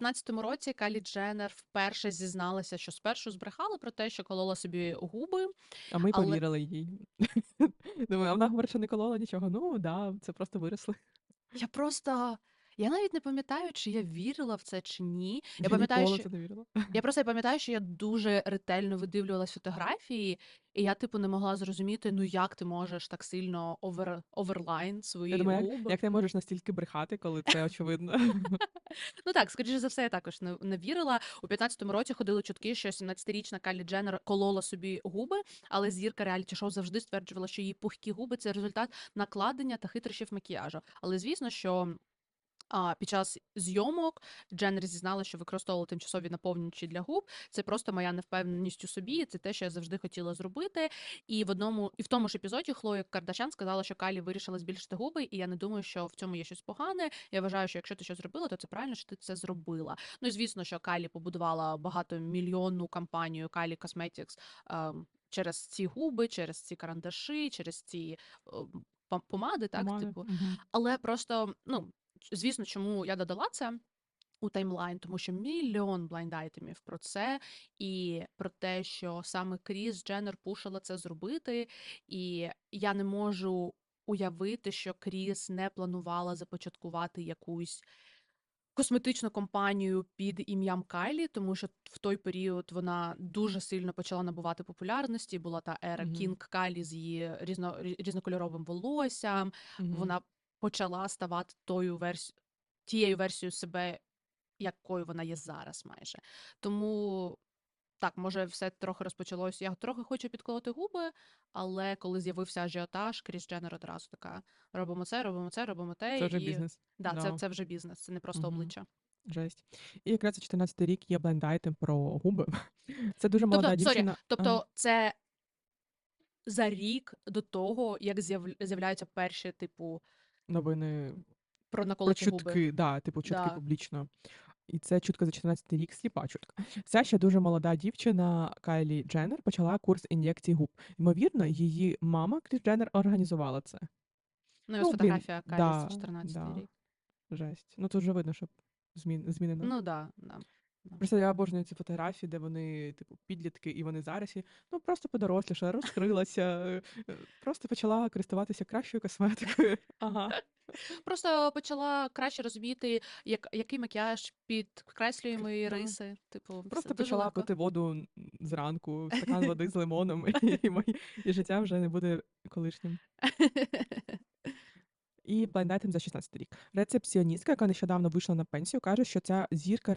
15-му році Кайлі Дженнер вперше зізналася, що спершу збрехала про те, що колола собі губи, А ми але повірили їй. Думаю, а вона говорить, що не колола нічого. Ну да, це просто виросли. я просто. Я навіть не пам'ятаю, чи я вірила в це чи ні. Я Я пам'ятаю, що це не вірила. я просто пам'ятаю, що я дуже ретельно видивлювалась фотографії, і я, типу, не могла зрозуміти, ну як ти можеш так сильно овер оверлайн Я свої думаю, як, губи. як ти можеш настільки брехати, коли це очевидно. Ну так, скоріше за все, я також не, не вірила. У 15-му році ходили чутки, що 17-річна Кайлі Дженнер колола собі губи, але зірка реаліті шоу завжди стверджувала, що її пухкі губи це результат накладення та хитрощів макіяжу. Але звісно, що. А під час зйомок Дженнер зізнала, що використовувала тимчасові наповнювачі для губ. Це просто моя невпевненість у собі. Це те, що я завжди хотіла зробити. І в одному і в тому ж епізоді Хлоя Кардашян сказала, що Кайлі вирішила збільшити губи, і я не думаю, що в цьому є щось погане. Я вважаю, що якщо ти щось зробила, то це правильно, що ти це зробила. Ну і звісно, що Кайлі побудувала багатомільйонну кампанію Cosmetics ем, через ці губи, через ці карандаші, через ці помади, так, Помади. типу. Мгм. Але просто, ну, звісно, чому я додала це у таймлайн, тому що мільйон блайнд-айтемів про це, і про те, що саме Кріс Дженнер пушила це зробити, і я не можу уявити, що Кріс не планувала започаткувати якусь косметичну компанію під ім'ям Кайлі, тому що в той період вона дуже сильно почала набувати популярності. Була та ера Мгм. Кінг Кайлі з її різно, різнокольоровим волоссям. Мгм. Вона почала ставати тою версією, тією версією себе, якою вона є зараз, майже. Тому так, може, все трохи розпочалось. Я трохи хочу підколоти губи, але коли з'явився ажіотаж, Кріс Дженнер одразу така: робимо це, робимо це, робимо те. Це вже І бізнес. да, це, це вже бізнес, це не просто Мгм. обличчя. Жесть. І якраз за 14 рік є бленд-айтем про губи. Це дуже молода Тобто, дівчина. Ага. тобто, це за рік до того, як з'яв- з'являються перші, типу, Новини про про наколоті губи. чутки, да, типу чутки Да. публічно. І це чутка за 14 рік, сліпа чутка. Ця ще дуже молода дівчина Кайлі Дженнер почала курс ін'єкцій губ. Ймовірно, її мама Кріс Дженнер організувала це. Ну, і ось Ну, блін, фотографія Кайлі да, за 14 да, рік. жесть. Ну тут вже видно, що змін, змінено. Ну, да, да. Да. Просто я обожнюю ці фотографії, де вони, типу, підлітки, і вони зараз і, ну просто подоросліша, розкрилася, е, просто почала користуватися кращою косметикою. Ага. Просто почала краще розуміти, як, який макіяж підкреслює мої Да. риси. Типу, Просто дуже почала легко. пити воду зранку, стакан води з лимоном, і, і, і життя вже не буде колишнім. І блайндайтем за 16 рік. Рецепціоністка, яка нещодавно вийшла на пенсію, каже, що ця зірка